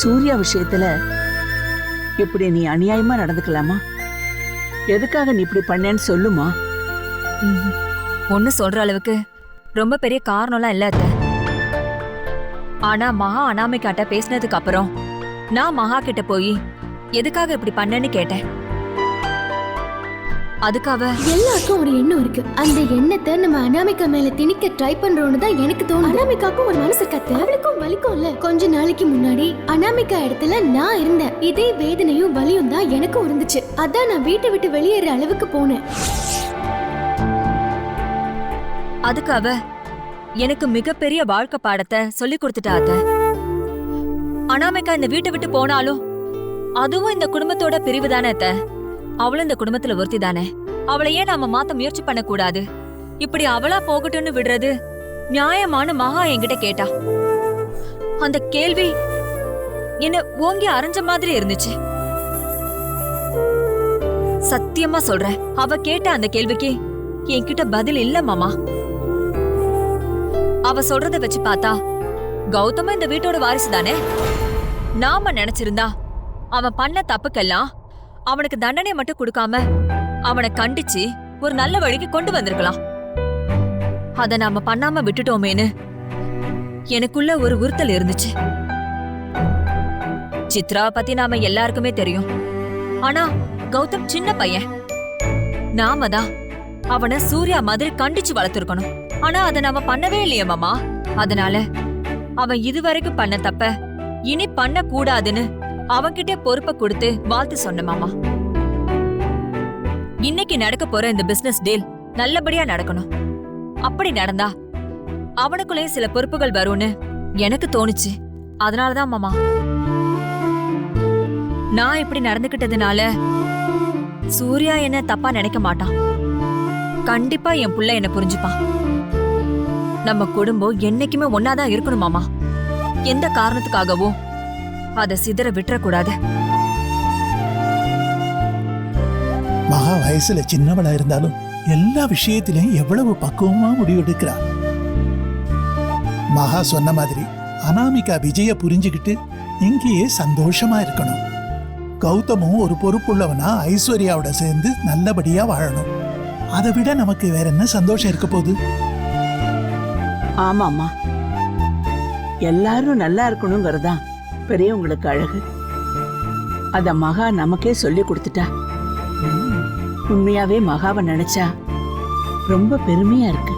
சூர்யா விஷயத்துல இப்படி நீ அநியாயமா நடந்துக்கலாமா? எதுக்காக நீ இப்படி பண்ணேன்னு சொல்லுமா? ஒன்னு சொல்ற அளவுக்கு ரொம்ப பெரிய காரணம்லாம் இல்ல அத்தை. ஆனா மகா அனாமிகாட்ட பேசினதுக்கு அப்புறம் நான் மகா கிட்ட போய் எதுக்காக இப்படி பண்ணேன்னு கேட்டேன். அதுக்காக எல்லாருக்கும் ஒரு எண்ணம் இருக்கு. அந்த எண்ணத்தை நம்ம அனாமிகா மேல திணிக்க ட்ரை பண்றோம்னு தான் எனக்கு தோணும் அனாமிகாக்கும் ஒரு மனசு கத்து. அவளுக்கும் வலிக்கும்ல கொஞ்ச நாளைக்கு முன்னாடி அனாமிகா இடத்துல நான் இருந்தேன். இதே வேதனையும் வலியும் தான் எனக்கும் இருந்துச்சு. அதான் நான் வீட்டை விட்டு வெளியேற அளவுக்கு போனேன். அதுக்கு அவ எனக்கு மிகப்பெரிய வாழ்க்கை பாடத்தை சொல்லி கொடுத்துட்டா அத்தை. அனாமிகா இந்த வீட்டை விட்டு போனாலும் அதுவும் இந்த குடும்பத்தோட பிரிவு தானே அத்தை. அவளும் இந்த குடும்பத்துல ஒருத்தி தானே? அவளை ஏன் நாம மாத்த முயற்சி பண்ண கூடாது இப்படி அவளா போகட்டும்னு விடுறது நியாயமான மகா என்கிட்ட கேட்டா. அந்த கேள்வி என்ன ஓங்கி அரைஞ்ச மாதிரி இருந்துச்சு. சத்தியமா சொல்றேன் அவ கேட்ட அந்த கேள்விக்கு என்கிட்ட பதில் இல்ல மாமா. அவ சொல்றத வச்சு பார்த்தா கௌதம இந்த வீட்டோட வாரிசு தானே? நாம நினைச்சிருந்தா அவன் பண்ண தப்புக்கெல்லாம் அவனுக்கு தண்டனை மட்டும் கொடுக்காம அவனை கண்டிச்சு ஒரு நல்ல வழிக்கு கொண்டு வந்திருக்கலாம். அத நாம பண்ணாம விட்டுட்டோமேன்னு எனக்குள்ள ஒரு உறுத்தல் இருந்துச்சு. சித்ராவை பத்தி நாம எல்லாருக்குமே தெரியும். ஆனா கௌதம் சின்ன பையன். நாம தான் அவனை சூர்யா மாதிரி கண்டிச்சு வளர்த்துருக்கணும். ஆனா அதை நாம பண்ணவே இல்லையே மாமா. அதனால அவன் இதுவரைக்கும் பண்ண தப்ப இனி பண்ண கூடாதுன்னு அவன்கிட்ட பொறுப்பை கொடுத்து வாழ்த்து சொன்ன மாமா. இன்னைக்கு நடக்க போற இந்த பிசினஸ் டீல் நல்லபடியா நடக்கணும். அப்படி நடந்தா அவனுக்குள்ளேயும் சில பொறுப்புகள் வரும்னு எனக்கு தோணுச்சு. அதனாலதான் மாமா. நான் இப்படி நடந்துகிட்டதுனால சூர்யா என்ன தப்பா நினைக்க மாட்டான். கண்டிப்பா என் புள்ள என்ன புரிஞ்சுப்பான். நம்ம குடும்பம் என்னைக்குமே ஒன்னாதான் இருக்கணும் மாமா. எந்த காரணத்துக்காகவும் அத சிதற விட்டுறக்கூடாது. மகா வயசுல சின்னவளா இருந்தாலும் எல்லா விஷயத்திலையும் எவ்வளவு பக்குவமா முடிவெடுக்கிறா மகா சொன்ன மாதிரி அனாமிகா விஜய புரிஞ்சுக்கிட்டு இங்கேயே சந்தோஷமா இருக்கணும். கௌதமும் ஒரு பொறுப்புள்ளவனா ஐஸ்வர்யாவோட சேர்ந்து நல்லபடியா வாழணும். அதை விட நமக்கு வேற என்ன சந்தோஷம் இருக்க போகுது? ஆமாம்மா. எல்லாரும் நல்லா இருக்கணுங்கிறதா பெரியவங்களுக்கு அழகு. அத மகா நமக்கே சொல்லி கொடுத்துட்டா. உண்மையாவே மகாவை நினைச்சா ரொம்ப பெருமையா இருக்கு.